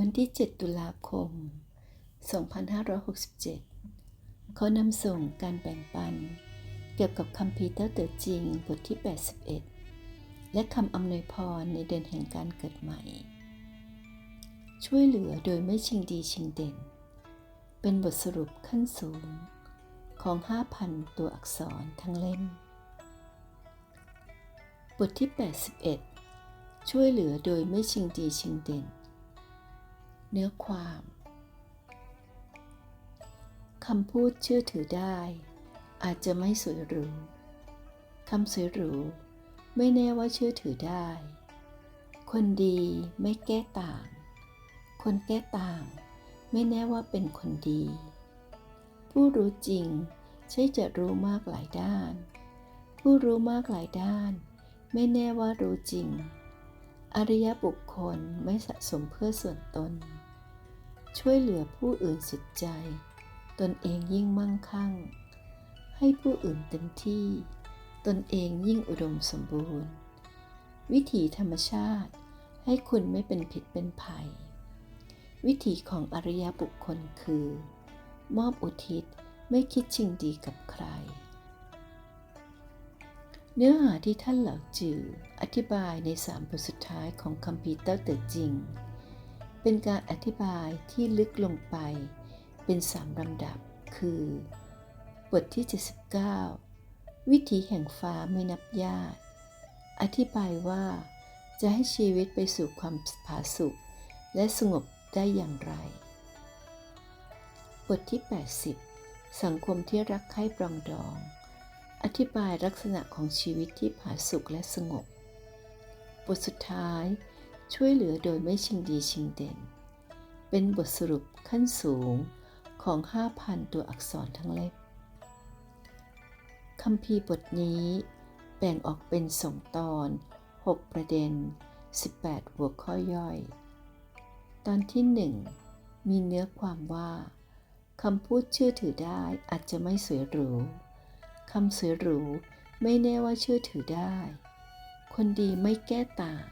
วันที่ 7 ตุลาคม 2567เขานำส่งการแบ่งปัน เกี่ยวกับคำพีเตอร์เตอจริงบทที่ 81 และคำอำนวยพรในเดือนแห่งการเกิดใหม่ ช่วยเหลือโดยไม่ชิงดีชิงเด่น เป็นบทสรุปขั้นสูงของ 5,000 ตัวอักษรทั้งเล่ม บทที่ 81 ช่วยเหลือโดยไม่ชิงดีชิงเด่น เนื้อความคำพูดเชื่อถือได้ อาจจะไม่สวยหรูคำสวยหรูไม่แน่ว่าเชื่อถือได้ คนดีไม่แก้ต่าง คนแก้ต่าง ไม่แน่ว่าเป็นคนดี ผู้รู้จริงใช่จะรู้มากหลายด้าน ผู้รู้มากหลายด้าน ไม่แน่ว่ารู้จริง อริยบุคคลไม่สะสมเพื่อส่วนตน ช่วยเหลือผู้อื่นสุดใจ ตนเองยิ่งมั่งคั่ง ให้ผู้อื่นเต็มที่ ตนเองยิ่งอุดมสมบูรณ์ วิถีธรรมชาติให้คุณไม่เป็นผิดเป็นภัย วิถีของอริยบุคคลคือ มอบอุทิศไม่คิดชิงดีกับใคร เนื้อหาที่ท่านเหล่าจืออธิบายในสามบทสุดท้ายของคัมภีร์เต้าเต๋อจริง เป็นการอธิบายที่ลึกลงไป เป็นสามลำดับ คือ บทที่ 79 วิถีแห่งฟ้าไม่นับญาติ อธิบายว่า จะให้ชีวิตไปสู่ความผาสุกและสงบได้อย่างไร บทที่ 80 สังคมที่รักใคร่ปรองดอง อธิบายลักษณะของชีวิตที่ผาสุกและสงบ บทสุดท้าย ช่วยเหลือโดยไม่ชิงดีชิงเด่น เป็นบทสรุปขั้นสูงของ 5,000 ตัวอักษรทั้งเล่มคำพีบทนี้แบ่งออกเป็นสองตอน 6 ประเด็น 18 หัวข้อย่อย ตอนที่ 1 มีเนื้อความว่าคำพูดเชื่อถือได้อาจจะไม่สวยหรูคำสวยหรูไม่แน่ว่าเชื่อถือได้ คนดีไม่แก้ต่าง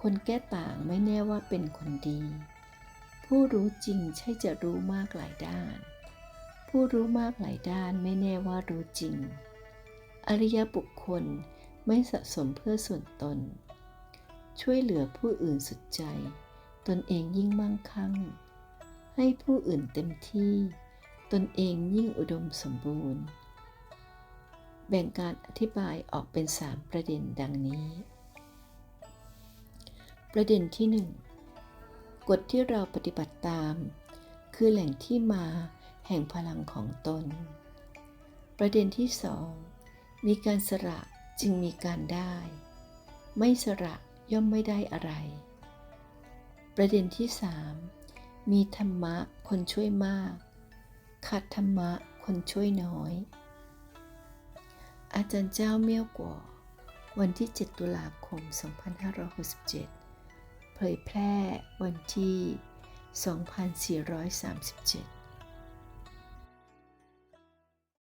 คนแก้ต่างไม่แน่ว่าเป็นคนดี ผู้รู้จริงใช่จะรู้มากหลายด้าน ผู้รู้มากหลายด้านไม่แน่ว่ารู้จริง อริยบุคคลไม่สะสมเพื่อส่วนตน ช่วยเหลือผู้อื่นสุดใจ ตนเองยิ่งมั่งคั่ง ให้ผู้อื่นเต็มที่ ตนเองยิ่งอุดมสมบูรณ์ แบ่งการอธิบายออกเป็น3ประเด็นดังนี้ ประเด็นที่ 1 กฎที่เราปฏิบัติตาม คือแหล่งที่มาแห่งพลังของตน ประเด็นที่ 2 มีการสละจึงมีการได้ ไม่สละย่อมไม่ได้อะไร ประเด็นที่ 3 มีธรรมะคนช่วยมาก ขาดธรรมะคนช่วยน้อย อาจารย์เจ้าเมี่ยวกว่าวันที่ 7 ตุลาคม 2567 เผยแพร่วันที่ 2437